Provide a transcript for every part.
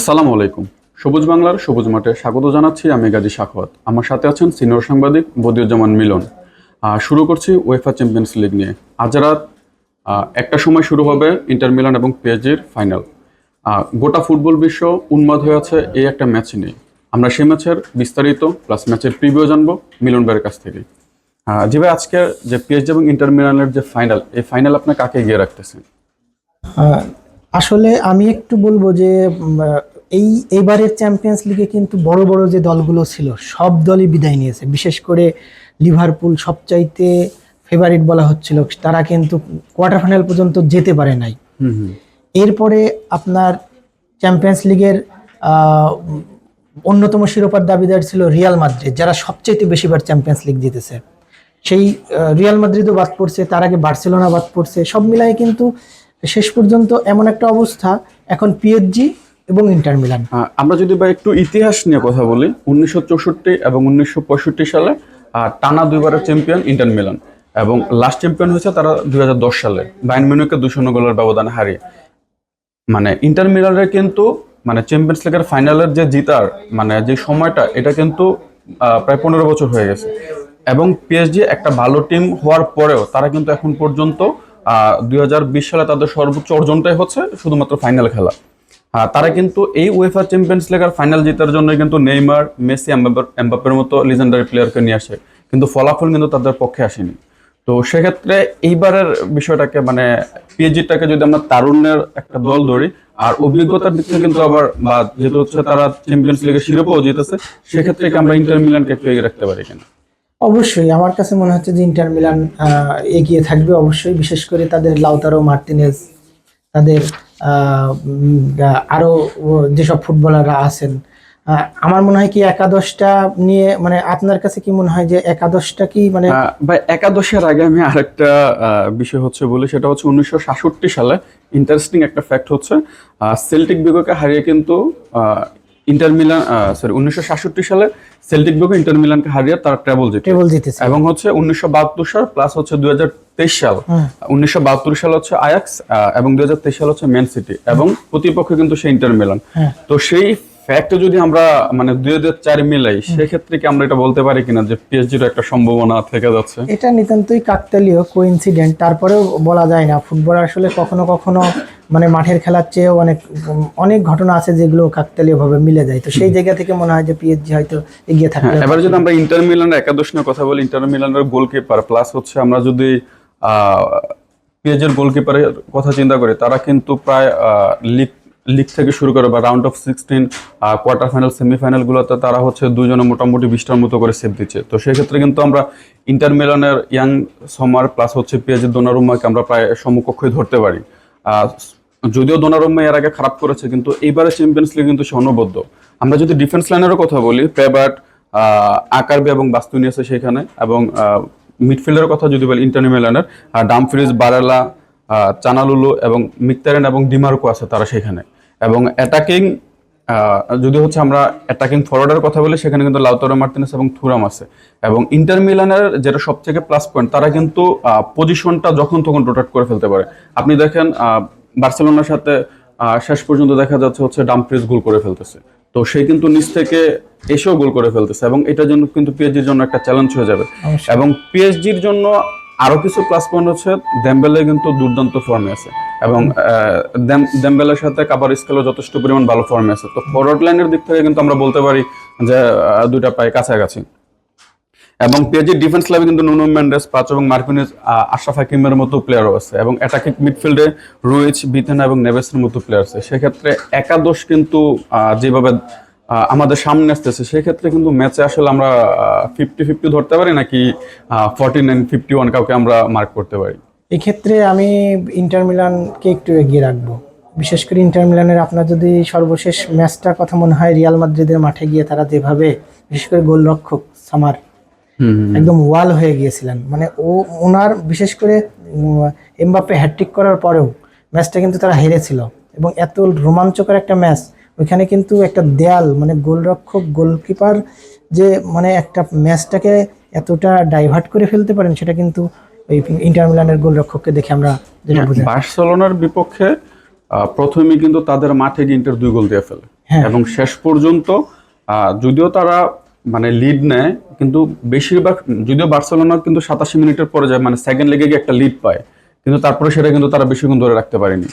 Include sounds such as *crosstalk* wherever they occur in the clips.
আসসালামু আলাইকুম। সবুজ বাংলার সবুজ মাঠে স্বাগত জানাচ্ছি আমি গাজী শাখওয়াত। আমার সাথে আছেন সিনিয়র সাংবাদিক বদিউজ্জামান মিলন। শুরু করছি ওয়েফা চ্যাম্পিয়ন্স লিগ নিয়ে। আজ রাত একটা সময় শুরু হবে ইন্টার মিলান এবং পিএসজির ফাইনাল। গোটা ফুটবল বিশ্ব উন্মাদ হয়ে আছে এই একটা ম্যাচ নিয়ে। আমরা সেই ম্যাচের বিস্তারিত প্লাস ম্যাচের প্রিভিউ জানব মিলন ভাইয়ের কাছ থেকে। জি ভাই, আজকে যে পিএসজি এবং ইন্টার মিলানের যে ফাইনাল, এই ফাইনাল আপনি কাকে এগিয়ে রাখতেছেন? আসলে আমি একটু বলব যে এই এবারের চ্যাম্পিয়ন্স লিগে কিন্তু বড় বড় যে দলগুলো ছিল সব দলই বিদায় নিয়েছে। বিশেষ করে লিভারপুল সবচাইতে ফেভারিট বলা হচ্ছিল তারা কিন্তু কোয়ার্টার ফাইনাল পর্যন্ত যেতে পারে নাই। এরপরে আপনার চ্যাম্পিয়ন্স লিগের অন্যতম শিরোপার দাবিদার ছিল রিয়াল মাদ্রিদ যারা সবচাইতে বেশিবার চ্যাম্পিয়ন্স লিগ জিতেছে। সেই রিয়াল মাদ্রিদও বাদ পড়ছে তার আগে বার্সেলোনা বাদ পড়ছে সব মিলাই কিন্তু শেষ পর্যন্ত এমন একটা অবস্থা, এখন পিএসজি এবং ইন্টার মিলান আমরা যদি বা একটু ইতিহাস নিয়ে কথা বলি, উনিশশো চৌষট্টি এবং উনিশশো পঁয়ষট্টি সালে টানা দুইবারের চ্যাম্পিয়ন ইন্টার মিলান এবং লাস্ট চ্যাম্পিয়ন হয়েছে তারা দু হাজার দশ সালে বাইন মিউনিকে দুই শূন্য গোলের ব্যবধানে হারিয়ে। মানে ইন্টার মিলানের কিন্তু মানে চ্যাম্পিয়ন্স লিগের ফাইনালের যে জিতার মানে যে সময়টা, এটা কিন্তু প্রায় পনেরো বছর হয়ে গেছে। এবং পিএসজি একটা ভালো টিম হওয়ার পরেও, তারা কিন্তু এখন পর্যন্ত দুই সালে তাদের সর্বোচ্চ অর্জনটাই হচ্ছে শুধুমাত্র ফাইনাল খেলা। আহ, তারা কিন্তু এই উয়েফা চ্যাম্পিয়ন্স লিগের ফাইনাল জেতার জন্য কিন্তু নেইমার মেসি এমবাপ্পে- মতো লিজেন্ডারি প্লেয়ারকে নিয়ে আসে। কিন্তু ফলাফল কিন্তু তাদের পক্ষে আসেনি। তো সেক্ষেত্রে এইবারের বিষয়টাকে মানে পিএজিটাকে যদি আমরা তারুণ্যের একটা দল ধরি আর অভিজ্ঞতার দিক থেকে কিন্তু আবার বা যেহেতু হচ্ছে তারা চ্যাম্পিয়ন্স লিগের শিরোপাও জিতেছে সেক্ষেত্রে আমরা ইন্টার মিলানকে একটু এগিয়ে রাখতে পারি কিনা? অবশ্যই আমার কাছে মনে হচ্ছে যে ইন্টার মিলান এগিয়ে থাকবে অবশ্যই বিশেষ করে তাদের লাউতারো মার্টিনেজ তাদের আহ, উম, আহ, আরও ও যেসব ফুটবলাররা আছেন। আমার মনে হয় কি একাদশটা নিয়ে মানে আপনার কাছে কি মনে হয় যে একাদশটা কি মানে ভাই একাদশের আগে আমি আরেকটা বিষয় হচ্ছে বলি সেটা হচ্ছে উনিশশো সাতষট্টি সালে ইন্টারেস্টিং একটা ফ্যাক্ট হচ্ছে সেল্টিক বিগোকে হারিয়ে কিন্তু ইন্টার মিলান সরি উনিশশো সাতষট্টি সালে সেল্টিক ইন্টার মিলানকে হারিয়ে তারা জিতে জিতেছে। এবং হচ্ছে উনিশশো বাহাত্তর সাল প্লাস হচ্ছে দুই হাজার তেইশ সাল। উনিশশো বাহাত্তর সাল হচ্ছে আয়াক্স এবং দুই হাজার তেইশ সাল হচ্ছে ম্যান সিটি এবং প্রতিপক্ষ কিন্তু সেই ইন্টার মিলান। হ্যাঁ। তো সেই ফ্যাক্ট যদি আমরা মানে দুই হাজার চার মিলাই সেক্ষেত্রে কি আমরা এটা বলতে পারি কিনা যে পিএসজির একটা সম্ভাবনা থেকে যাচ্ছে? এটা নিতান্তই কাকতালীয় কোইন্সিডেন্ট তারপরেও বলা যায় না। ফুটবল আসলে কখনো কখনো মানে মাঠের খেলার চেয়েও অনেক অনেক ঘটনা আছে যেগুলো কাকতালীয় ভাবে মিলে যায়। তো সেই জায়গা থেকে মনে হয় যে পিএসজি হয়তো এগিয়ে থাকবে হ্যাঁ, এবার যদি আমরা ইন্টার মিলানের একাদশ নিয়ে কথা বলি ইন্টার মিলানের গোলকিপার প্লাস হচ্ছে আমরা যদি পিএজের গোলকিপারের কথা চিন্তা করি তারা কিন্তু প্রায় লিগ লিগ থেকে শুরু করে বা round of sixteen quarter final সেমিফাইনালগুলোতে তারা হচ্ছে দুজনে মোটামুটি বিশটার মতো করে সেভ দিচ্ছে। তো সেক্ষেত্রে কিন্তু আমরা ইন্টার মিলানের ইয়াং সমার প্লাস হচ্ছে পিএজের দোনারুম্মাকে আমরা প্রায় সমকক্ষই ধরতে পারি। যদিও দোনারুম্মা এর আগে খারাপ করেছে, কিন্তু এইবারে চ্যাম্পিয়ন্স লিগ কিন্তু সে অনবদ্য। আমরা যদি ডিফেন্স লাইনেরও কথা বলি পেবার্ট আকারবে এবং বাস্তুনি আছে সেখানে, এবং মিডফিল্ডের কথা যদি বলি ইন্টার মিলানের ডামফ্রিজ বারেলা চানালুলু এবং মিক্তারেন এবং ডিমার্কো আছে তারা সেখানে। এবং অ্যাটাকিং যদি হচ্ছে আমরা অ্যাটাকিং ফরওয়ার্ডের কথা বলি, সেখানে কিন্তু লাউতারো মার্টিনেস এবং থুরাম আছে। এবং ইন্টার মিলানের যেটা সবথেকে প্লাস পয়েন্ট তারা কিন্তু পজিশনটা যখন তখন রোটেট করে ফেলতে পারে। আপনি দেখেন বার্সেলোনার সাথে শেষ পর্যন্ত দেখা যাচ্ছে হচ্ছে ডামফ্রিজ গোল করে ফেলতেছে। তো সে কিন্তু নিচ থেকে এসেও গোল করে ফেলতেছে এবং এটার জন্য কিন্তু পিএসজির জন্য একটা চ্যালেঞ্জ হয়ে যাবে। এবং পিএসজির জন্য আরও কিছু প্লাস পয়েন্ট হচ্ছে দেমবেলে কিন্তু দুর্দান্ত ফর্মে আছে। এবং দেমবেলের সাথে কাবার স্কেলও যথেষ্ট পরিমাণ ভালো ফর্মে আছে। তো ফরওয়ার্ড লাইনের দিক থেকে কিন্তু আমরা বলতে পারি যে দুইটা প্রায় কাছাকাছি। এবং পিএজি ডিফেন্স লাইনে কিন্তু নুনো মেন্ডেস, পাঁচ এবং মার্কিনিস আশরাফ হাকিমের মতো প্লেয়ারও আছে এবং অ্যাটাকিং মিডফিল্ডে রুইচ, বিথেনা এবং নেভেসের মতো প্লেয়ার আছে। সেক্ষেত্রে একাদশ কিন্তু যেভাবে আমাদের সামনে আসতেছে, সেক্ষেত্রে কিন্তু ম্যাচে আসলে আমরা ফিফটি ফিফটি ধরতে পারি নাকি ফর্টি নাইন ফিফটি ওয়ান কাউকে আমরা মার্ক করতে পারি? এক্ষেত্রে আমি ইন্টার মিলানকে একটু এগিয়ে রাখব। বিশেষ করে ইন্টার মিলানের আপনার যদি সর্বশেষ ম্যাচটার কথা মনে হয়, রিয়াল মাদ্রিদের মাঠে গিয়ে তারা যেভাবে, বিশেষ করে গোলরক্ষক সামার একদম ওয়াল হয়ে গিয়েছিলেন। মানে ও ওনার বিশেষ করে এমবাপ্পে হ্যাট্রিক করার পরেও ম্যাচটা কিন্তু তারা হেরেছিল। এবং এত রোমাঞ্চকর একটা ম্যাচ ওইখানে কিন্তু একটা দেয়াল মানে গোলরক্ষক গোলকিপার যে মানে একটা ম্যাচটাকে এতটা ডাইভার্ট করে ফেলতে পারেন সেটা কিন্তু ওই ইন্টার মিলানের গোলরক্ষককে দেখে আমরা যেটা বুঝি বার্সেলোনার বিপক্ষে আহ, প্রথমেই কিন্তু তাদের মাঠে ইন্টার দুই গোল দিয়ে ফেলে। হ্যাঁ। এবং শেষ পর্যন্ত যদিও তারা মানে লিড নেয় কিন্তু বেশিরভাগ যদিও বার্সেলোনা কিন্তু সাতাশি মিনিটের পরে যায় মানে সেকেন্ড লেগে গিয়ে একটা লিড পায়। কিন্তু তারপরে সেটা কিন্তু তারা বেশিক্ষণ ধরে রাখতে পারেনি।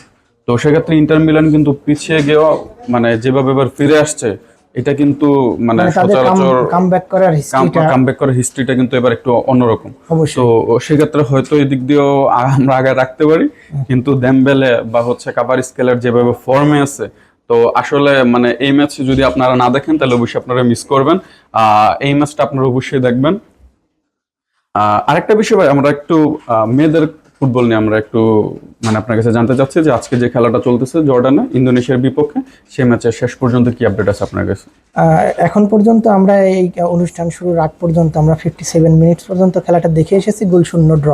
তো সেক্ষেত্রে ইন্টার মিলান কিন্তু পিছিয়ে গিয়েও মানে যেভাবে এবার ফিরে আসছে এটা কিন্তু মানে মানে সচরাচর কাম ব্যাক করার হিস্ট্রিটা কামব্যাক করার হিস্ট্রিটা কিন্তু এবার একটু অন্যরকম। তো সেক্ষেত্রে হয়তো এই দিক দিয়েও আমরা আগে রাখতে পারি কিন্তু দেমবেলে বা হচ্ছে কাবার স্কেলের যেভাবে ফর্মে আছে তো আসলে মানে এই ম্যাচ যদি আপনারা না দেখেন, তাহলে অবশ্যই আপনারা মিস করবেন। এই ম্যাচটা আপনারা অবশ্যই দেখবেন। আরেকটা বিষয় ভাই, আমরা একটু মেয়েদের ফুটবল নিয়ে আমরা একটু মানে আপনার কাছে জানতে চাচ্ছি যে আজকে যে খেলাটা চলতেছে জর্ডানে, ইন্দোনেশিয়ার বিপক্ষে, সেই ম্যাচের শেষ পর্যন্ত কি আপডেট আছে আপনার কাছে? এখন পর্যন্ত আমরা এই অনুষ্ঠান শুরুর আগ পর্যন্ত, আমরা ফিফটি সেভেন মিনিটস পর্যন্ত খেলাটা দেখে এসেছি, গোল শূন্য ড্র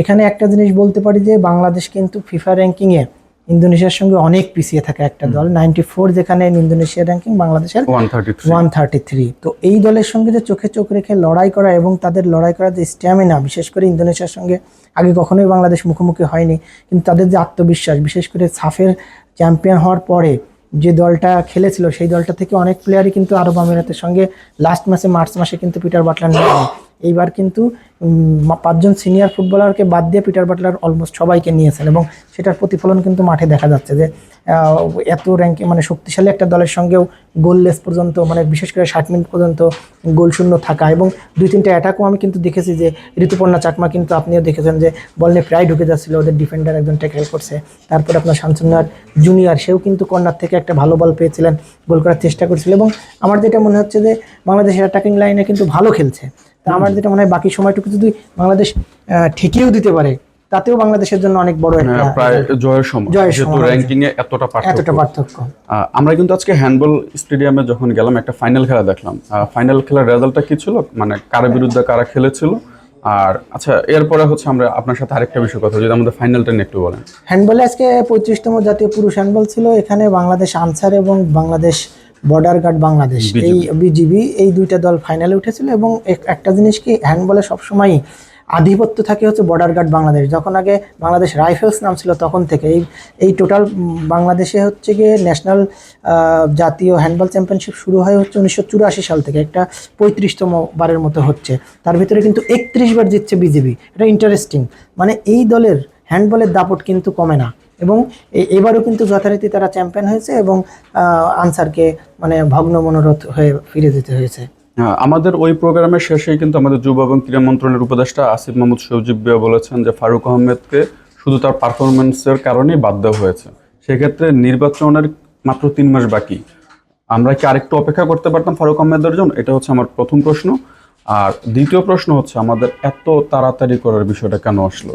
এখানে একটা জিনিস বলতে পারি যে, বাংলাদেশ কিন্তু ফিফা র্যাঙ্কিংয়ে ইন্দোনেশিয়ার সঙ্গে অনেক পিছিয়ে থাকা একটা দল। নাইনটি ফোর যেখানে ইন্দোনেশিয়ার র্যাঙ্কিং বাংলাদেশের one thirty three one thirty three তো এই দলের সঙ্গে যে চোখে চোখ রেখে লড়াই করা এবং তাদের লড়াই করার যে স্ট্যামিনা বিশেষ করে ইন্দোনেশিয়ার সঙ্গে আগে কখনোই বাংলাদেশ মুখোমুখি হয়নি কিন্তু তাদের যে আত্মবিশ্বাস বিশেষ করে সাফের চ্যাম্পিয়ন হওয়ার পরে যে দলটা খেলেছিল সেই দলটা থেকে অনেক প্লেয়ারই কিন্তু আরব আমিরাতের সঙ্গে লাস্ট ম্যাচে মার্চ মাসে কিন্তু পিটার বাটলার নেয় এইবার কিন্তু পাঁচজন সিনিয়র ফুটবলারকে বাদ দিয়ে পিটার বাটলার অলমোস্ট সবাইকে নিয়েছেন এবং সেটার প্রতিফলন কিন্তু মাঠে দেখা যাচ্ছে যে এত র্যাঙ্কে মানে শক্তিশালী একটা দলের সঙ্গেও গোললেস পর্যন্ত মানে বিশেষ করে ষাট মিনিট পর্যন্ত গোল শূন্য থাকা এবং দুই তিনটা অ্যাটাকও আমি কিন্তু দেখেছি যে, ঋতুপর্ণা চাকমা কিন্তু আপনিও দেখেছেন যে বল নিয়ে প্রায় ঢুকে যাচ্ছিল, ওদের ডিফেন্ডার একজন ট্যাকেল করছে। তারপর আপনার শামসুন্নার জুনিয়র সেও কিন্তু কর্নার থেকে একটা ভালো বল পেয়েছিলেন গোল করার চেষ্টা করছিল এবং আমার যেটা মনে হচ্ছে যে, বাংলাদেশের অ্যাটাকিং লাইনে কিন্তু ভালো খেলছে। তা আমার যেটা মনে হয় বাকি সময়টুকু যদি বাংলাদেশ ঠেকিয়েও দিতে পারে তাতেও বাংলাদেশের জন্য অনেক বড় একটা প্রায় জয়ের সময় যেহেতু র্যাঙ্কিং এ এতটা পার্থক্য। এতটা পার্থক্য। আমরা কিন্তু আজকে হ্যান্ডবল স্টেডিয়ামে যখন গেলাম একটা ফাইনাল খেলা দেখলাম। ফাইনাল খেলার রেজাল্টটা কি ছিল? মানে কারা বিরুদ্ধে কারা খেলেছিল? আর আচ্ছা এরপরে হচ্ছে আমরা আপনার সাথে আরেকটা বিষয় কথা যদি আমাদের ফাইনালটা নিয়ে একটু বলেন। হ্যান্ডবলে আজকে পঁয়ত্রিশতম জাতীয় পুরুষ হ্যান্ডবল ছিল। এখানে বাংলাদেশ আনসার এবং বাংলাদেশ বর্ডার গার্ড বাংলাদেশ এই বিজিবি। এই দুইটা দল ফাইনালে উঠেছিল এবং এক- একটা জিনিস কি হ্যান্ডবলে সবসময় আধিপত্য থাকে হচ্ছে বর্ডার গার্ড বাংলাদেশ যখন আগে বাংলাদেশ রাইফেলস নাম ছিল তখন থেকে এই এই টোটাল বাংলাদেশে হচ্ছে গিয়ে ন্যাশনাল জাতীয় হ্যান্ডবল চ্যাম্পিয়নশিপ শুরু হয় হচ্ছে উনিশশো চুরাশি সাল থেকে। একটা পঁয়ত্রিশতম বারের মতো হচ্ছে। তার ভিতরে কিন্তু একত্রিশ বার জিতছে বিজেপি এটা ইন্টারেস্টিং মানে এই দলের হ্যান্ডবলের দাপট কিন্তু কমে না। এবং এবারও কিন্তু যথারীতি তারা চ্যাম্পিয়ন হয়েছে এবং আনসারকে মানে ভগ্ন মনোরথ হয়ে ফিরে যেতে হয়েছে। হ্যাঁ, আমাদের ওই প্রোগ্রামের শেষেই কিন্তু আমাদের যুব এবং ক্রীড়া মন্ত্রণালয়ের উপদেষ্টা আসিফ মাহমুদ সৌজিব বিয়া বলেছেন যে ফারুক আহমেদকে শুধু তার পারফরমেন্সের কারণেই বাদ দেওয়া হয়েছে। সেক্ষেত্রে নির্বাচনের মাত্র তিন মাস বাকি। আমরা কি আরেকটু অপেক্ষা করতে পারতাম ফারুক আহমেদের জন্য? এটা হচ্ছে আমার প্রথম প্রশ্ন। আর দ্বিতীয় প্রশ্ন হচ্ছে আমাদের এত তাড়াতাড়ি করার বিষয়টা কেন আসলো?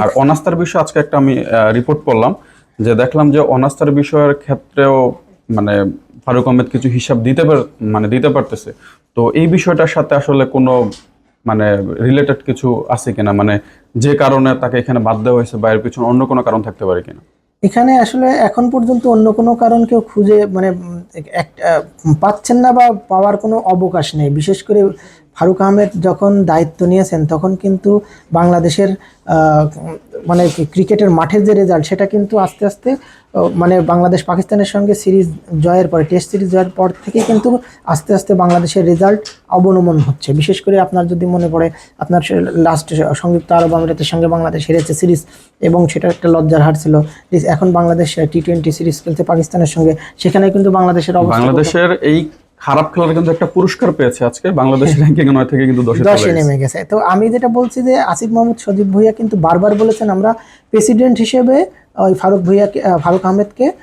আর অনাস্থার বিষয়ে আজকে একটা আমি রিপোর্ট করলাম যে দেখলাম যে অনাস্থার বিষয়ের ক্ষেত্রেও মানে ফারুক আহমেদ কিছু হিসাব দিতে পার মানে দিতে পারতেছে। তো এই বিষয়টার সাথে আসলে কোনো মানে রিলেটেড কিছু আছে কিনা? মানে যে কারণে তাকে এখানে বাদ দেওয়া হয়েছে বা এর পিছনে অন্য কোনো কারণ থাকতে পারে কিনা? এখানে আসলে এখন পর্যন্ত অন্য কোনো কারণ কেউ খুঁজে মানে পাচ্ছেন না বা পাওয়ার কোনো অবকাশ নেই। বিশেষ করে ফারুক আহমেদ যখন দায়িত্ব নিয়েছেন, তখন কিন্তু বাংলাদেশের মানে ক্রিকেটের মাঠের যে রেজাল্ট সেটা কিন্তু আস্তে আস্তে মানে বাংলাদেশ পাকিস্তানের সঙ্গে সিরিজ জয়ের পরে, টেস্ট সিরিজ জয়ের পর থেকে কিন্তু আস্তে আস্তে বাংলাদেশের রেজাল্ট অবনমন হচ্ছে। বিশেষ করে আপনার যদি মনে পড়ে, আপনার লাস্ট সংযুক্ত আরব আমিরাতের সঙ্গে বাংলাদেশ হেরেছে সিরিজ এবং সেটা একটা লজ্জার হার ছিল। এখন বাংলাদেশ টি টোয়েন্টি সিরিজ খেলছে পাকিস্তানের সঙ্গে, সেখানে কিন্তু বাংলাদেশের বাংলাদেশের এই খারাপ খেলার কিন্তু একটা পুরস্কার পেয়েছে আজকে বাংলাদেশ র্যাঙ্কিং নয় থেকে কিন্তু দশে চলে দশে গেছে। নেমে গেছে তো আমি যেটা বলছি যে আসিফ মোহাম্মদ সজীব ভুইয়া কিন্তু বারবার বলেছেন আমরা প্রেসিডেন্ট হিসেবে ওই ফারুক ভুইয়াকে ফারুক আহমেদকে আহ,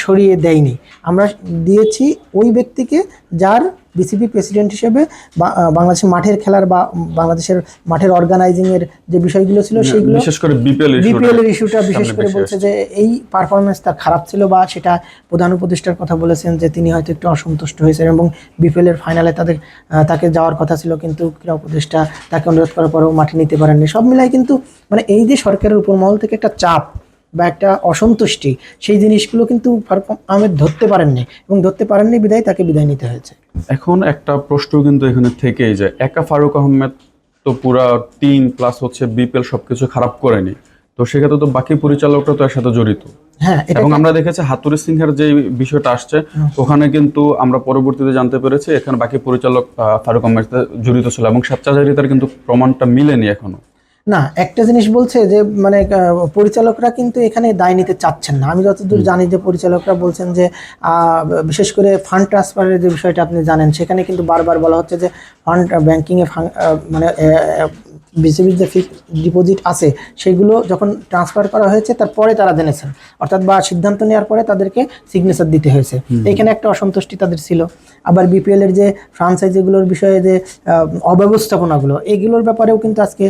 সরিয়ে দেয়নি। আমরা দিয়েছি ওই ব্যক্তিকে যার বিসিবি প্রেসিডেন্ট হিসেবে বা- বাংলাদেশের মাঠের খেলার বা বাংলাদেশের মাঠের অর্গানাইজিং এর যে বিষয়গুলো ছিল সেগুলো বিশেষ করে বিপিএল বিপিএল এর ইস্যুটা বিশেষ করে বলছে যে এই পারফরমেন্স তার খারাপ ছিল বা সেটা প্রধান উপদেষ্টার কথা বলেছেন যে তিনি হয়তো একটু অসন্তুষ্ট হয়েছেন এবং বিপিএল এর ফাইনালে তাদের তাকে যাওয়ার কথা ছিল কিন্তু ক্রীড়া উপদেষ্টা তাকে অনুরোধ করার পরেও মাঠে নিতে পারেননি। সব মিলাই কিন্তু মানে এই যে সরকারের উপর মহল থেকে একটা চাপ বা একটা অসন্তুষ্টি সেই জিনিসগুলো কিন্তু ফারুক আহমেদ ধরতে পারেননি এবং ধরতে পারেননি বিদায় তাকে বিদায় নিতে হয়েছে। এখন একটা প্রশ্ন কিন্তু এখানে থেকেই যায় একা ফারুক আহমেদ তো পুরা টিম প্লাস হচ্ছে বিপিএল সবকিছু খারাপ করেনি তো সেক্ষেত্রে তো বাকি পরিচালকরা তো এর সাথে জড়িত। হ্যাঁ এবং আমরা দেখেছি হাতুরি সিংহের যে বিষয়টা আসছে ওখানে কিন্তু আমরা পরবর্তীতে জানতে পেরেছি এখানে বাকি পরিচালক ফারুক আহমেদ জড়িত ছিল এবং স্বেচ্ছাচারিতার কিন্তু প্রমাণটা মিলেনি এখনও। না একটা জিনিস বলছে যে মানে পরিচালকরা কিন্তু এখানে দায় নিতে চাচ্ছেন না। আমি যতদূর জানি যে পরিচালকরা বলছেন যে বিশেষ করে ফান্ড ট্রান্সফারের যে বিষয়টা আপনি জানেন সেখানে কিন্তু বারবার বলা হচ্ছে যে ফান্ড ব্যাংকিংয়ে মানে বিসিবির যে ফিক্সড ডিপোজিট আছে সেগুলো যখন ট্রান্সফার করা হয়েছে তারপরে তারা জেনেছেন। অর্থাৎ বা সিদ্ধান্ত নেওয়ার পরে তাদেরকে সিগনেচার দিতে হয়েছে। এখানে একটা অসন্তুষ্টি তাদের ছিল। আবার বিপিএল এর যে ফ্রাঞ্চাইজিগুলোর বিষয়ে যে অব্যবস্থাপনাগুলো এগুলোর ব্যাপারেও কিন্তু আজকে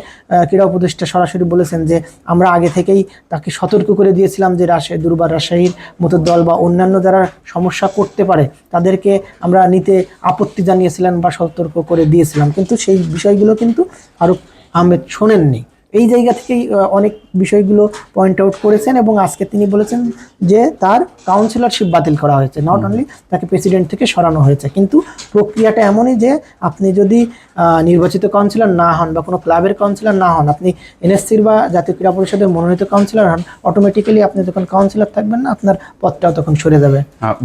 ক্রীড়া উপদেষ্টা সরাসরি বলেছেন যে আমরা আগে থেকেই তাকে সতর্ক করে দিয়েছিলাম যে রাজশাহী দুর্বার রাজশাহীর মতো দল বা অন্যান্য যারা সমস্যা করতে পারে তাদেরকে আমরা নিতে আপত্তি জানিয়েছিলাম বা সতর্ক করে দিয়েছিলাম। কিন্তু সেই বিষয়গুলো কিন্তু ফারুক আহমেদ শোনেননি। এই জায়গা থেকেই অনেক বিষয়গুলো পয়েন্ট আউট করেছেন এবং আজকে তিনি বলেছেন যে তার কাউন্সিলরশিপ বাতিল করা হয়েছে। নট অনলি তাকে প্রেসিডেন্ট থেকে সরানো হয়েছে, কিন্তু প্রক্রিয়াটা এমনই যে আপনি যদি নির্বাচিত কাউন্সিলর না হন বা কোনো ক্লাবের কাউন্সিলর না হন, আপনি এনএসসির বা জাতীয় ক্রীড়া পরিষদের মনোনীত কাউন্সিলর হন অটোমেটিক্যালি আপনি যখন কাউন্সিলর থাকবেন না, আপনার পদটাও তখন সরে যাবে।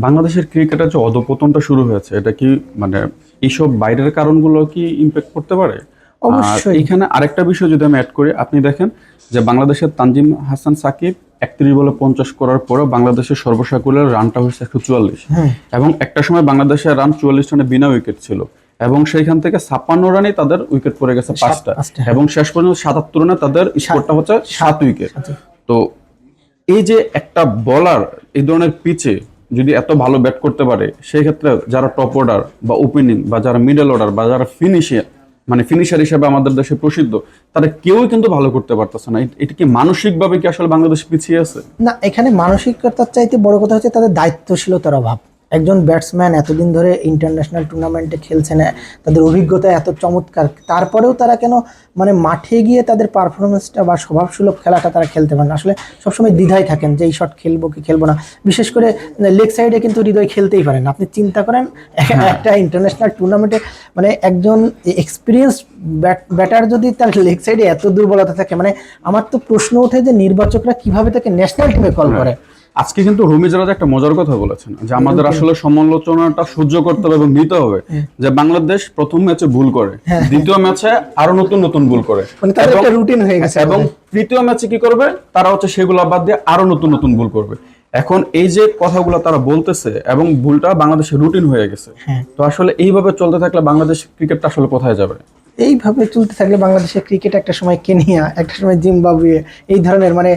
বাংলাদেশের ক্রিকেটের যে অধপতনটা শুরু হয়েছে, এটা কি মানে এইসব বাইরের কারণগুলো কি ইম্প্যাক্ট করতে পারে? অবশ্যই। এখানে আরেকটা বিষয় যদি আমি অ্যাড করি আপনি দেখেন যে বাংলাদেশের তানজিম হাসান সাকিব একত্রিশ বলে পঞ্চাশ করার পরেও বাংলাদেশের সর্বসাকুলের রানটা হয়েছে একশো চুয়াল্লিশ। হ্যাঁ। এবং একটা সময় বাংলাদেশের রান চুয়াল্লিশ রানে বিনা উইকেট ছিল। এবং সেইখান থেকে ছাপ্পান্ন রানে তাদের উইকেট পড়ে গেছে পাঁচটা। পাঁচটা, এবং শেষ পর্যন্ত সাতাত্তর রানে তাদের স্কোরটা হচ্ছে সাত উইকেট তো এই যে একটা বলার এই ধরনের পিচে যদি এত ভালো ব্যাট করতে পারে সেই ক্ষেত্রে যারা টপ অর্ডার বা ওপেনিং বা যারা মিডল অর্ডার বা যারা ফিনিশিয়ার মানে ফিনিশার হিসেবে আমাদের দেশে প্রসিদ্ধ, তারা কেউই কিন্তু ভালো করতে পারতেছে না। এটা কি মানসিকভাবে কি আসলে বাংলাদেশ পিছিয়ে আছে? না, এখানে মানসিকতার চাইতে বড় কথা হচ্ছে তাদের দায়িত্বশীলতার অভাব। একজন ব্যাটসম্যান এতদিন ধরে ইন্টারন্যাশনাল টুর্নামেন্টে খেলছে না তাদের অভিজ্ঞতা এত চমৎকার তারপরেও তারা কেন মানে মাঠে গিয়ে তাদের পারফরমেন্সটা বা স্বভাবসুলভ খেলাটা তারা খেলতে পারে না? আসলে সবসময় দ্বিধায় থাকেন যে এই শট খেলব কি খেলব না। বিশেষ করে লেগ সাইডে কিন্তু হৃদয় খেলতেই পারেন। আপনি চিন্তা করেন একটা ইন্টারন্যাশনাল টুর্নামেন্টে মানে একজন এক্সপিরিয়েন্স ব্যাটার যদি তার লেগ সাইডে এত দুর্বলতা থাকে মানে আমার তো প্রশ্ন ওঠে যে নির্বাচকরা কীভাবে তাকে ন্যাশনাল টিমে কল করে? আজকে কিন্তু রুমি জারাজ একটা মজার কথা বলেছেন যে আমাদের আসলে সমালোচনাটা সহ্য করতে হবে এবং নিতে হবে। যে বাংলাদেশ প্রথম ম্যাচে ভুল করে দ্বিতীয় ম্যাচে আরও নতুন নতুন ভুল করে। মানে রুটিন হয়ে গেছে এবং তৃতীয় ম্যাচে কি করবে? তারা হচ্ছে সেগুলো বাদ দিয়ে আরও নতুন নতুন ভুল করবে। এখন এই যে কথাগুলো তারা বলতেছে এবং ভুলটা বাংলাদেশের রুটিন হয়ে গেছে হ্যাঁ। তো আসলে এইভাবে চলতে থাকলে বাংলাদেশ ক্রিকেটটা আসলে কোথায় যাবে? এইভাবে চলতে থাকলে বাংলাদেশের ক্রিকেট একটা সময় কেনিয়া, একটা সময় জিম্বাবুয়ে, এই ধরনের মানে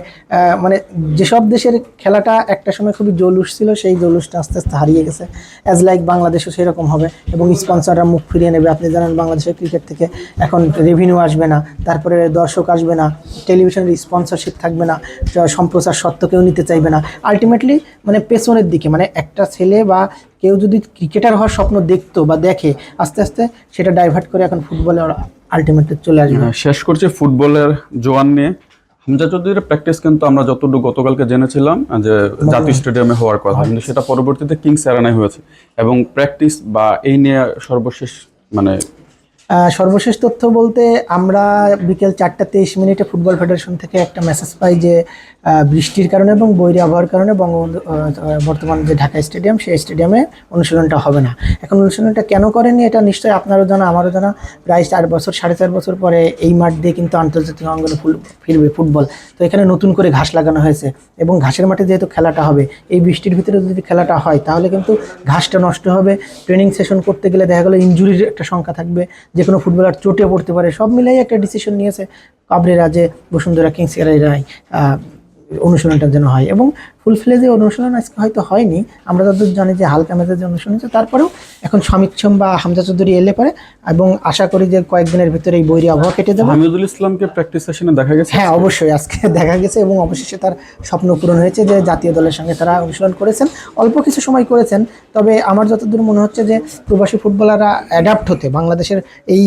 মানে যেসব দেশের খেলাটা একটা সময় খুবই জলুস ছিল, সেই জলুসটা আস্তে আস্তে হারিয়ে গেছে। অ্যাজ লাইক বাংলাদেশও সেরকম হবে এবং স্পন্সররা মুখ ফিরিয়ে নেবে। আপনি জানেন বাংলাদেশের ক্রিকেট থেকে এখন রেভিনিউ আসবে না, তারপরে দর্শক আসবে না টেলিভিশনের স্পন্সরশিপ থাকবে না, সম্প্রচার সত্ত্ব কেউ নিতে চাইবে না। আলটিমেটলি মানে পেছনের দিকে মানে একটা ছেলে বা কেউ যদি ক্রিকেটার হওয়ার স্বপ্ন দেখতো বা দেখে আস্তে আস্তে সেটা ডাইভার্ট করে এখন ফুটবলে আলটিমেটলি চলে আসবে। হ্যাঁ, শেষ করছে ফুটবলের জোয়ান নিয়ে। হামজা চৌধুরীর প্র্যাকটিস কিন্তু আমরা যতটুকু গতকালকে জেনেছিলাম যে জাতীয় স্টেডিয়ামে হওয়ার কথা। কিন্তু সেটা পরবর্তীতে কিংস অ্যারেনায় হয়েছে। এবং প্র্যাকটিস বা এই নিয়ে সর্বশেষ মানে সর্বশেষ তথ্য বলতে আমরা বিকেল চারটা তেইশ মিনিটে ফুটবল ফেডারেশন থেকে একটা মেসেজ পাই যে বৃষ্টির কারণে এবং বৈরী আবহাওয়ার কারণে বঙ্গবন্ধু বর্তমান যে ঢাকা স্টেডিয়াম, সেই স্টেডিয়ামে অনুশীলনটা হবে না। এখন অনুশীলনটা কেন করেনি এটা নিশ্চয়ই আপনারও জানা, আমারও জানা। প্রায় চার বছর, সাড়ে চার বছর পরে এই মাঠ দিয়ে কিন্তু আন্তর্জাতিক অঙ্গনে ফুল, ফিরবে ফুটবল। তো এখানে নতুন করে ঘাস লাগানো হয়েছে এবং ঘাসের মাঠে যেহেতু খেলাটা হবে, এই বৃষ্টির ভিতরে যদি খেলাটা হয়, তাহলে কিন্তু ঘাসটা নষ্ট হবে। ট্রেনিং সেশন করতে গেলে দেখা গেলো ইঞ্জুরির একটা সংখ্যা থাকবে। যে কোনো ফুটবলার চোটে পড়তে পারে, সব মিলাই একটা ডিসিশন নিয়েছে কাবরেরা যে বসুন্ধরা কিংস এরাই অনুশীলনটা যেন হয়। এবং ফুল ফ্লেজে অনুশীলন আজকে হয়তো হয়নি আমরা যতদূর জানি যে হালকা মেজাজে অনুশীলন হচ্ছে তারপরেও এখন সমিক্ষম বা হামজা চৌধুরী এলে পরে এবং আশা করি যে কয়েকদিনের ভিতরে এই বৈরী আবহাওয়া কেটে যাবে। হামিদুল ইসলামকে প্র্যাকটিস সেশনে দেখা গেছে? হ্যাঁ অবশ্যই আজকে *laughs* দেখা গেছে এবং অবশেষে তার স্বপ্ন পূরণ হয়েছে যে জাতীয় দলের সঙ্গে তারা অনুশীলন করেছেন। অল্প কিছু সময় করেছেন তবে আমার যতদূর মনে হচ্ছে যে প্রবাসী ফুটবলাররা অ্যাডাপ্ট হতে বাংলাদেশের এই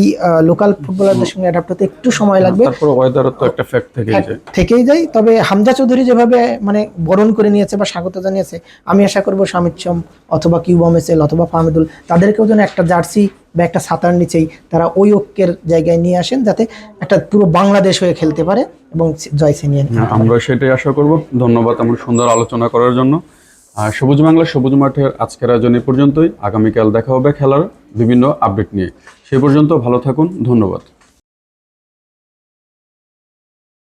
লোকাল ফুটবলারদের সঙ্গে অ্যাডাপ্ট হতে একটু সময় লাগবে। তারপর ওয়েদারও তো একটা ফ্যাক্ট থেকে যায়। থেকেই যাই তবে হামজা চৌধুরী যেভাবে মানে বরণ করে নিয়েছে বা স্বাগত জানিয়েছে, আমি আশা করব সামিচ্ছম অথবা কিউবমেসেল অথবা ফাহমিদুল, তাদেরকেও যেন একটা জার্সি বা একটা ছাতার নিচেই তারা ওই ঐক্যের জায়গায় নিয়ে আসেন যাতে একটা পুরো বাংলাদেশ হয়ে খেলতে পারে এবং জয় ছিনিয়ে আমরা সেটাই আশা করব। ধন্যবাদ এমন সুন্দর আলোচনা করার জন্য। আর সবুজ বাংলা, সবুজ মাঠের আজকের আয়োজন এই পর্যন্তই। আগামীকাল দেখা হবে খেলার বিভিন্ন আপডেট নিয়ে। সে পর্যন্ত ভালো থাকুন। ধন্যবাদ।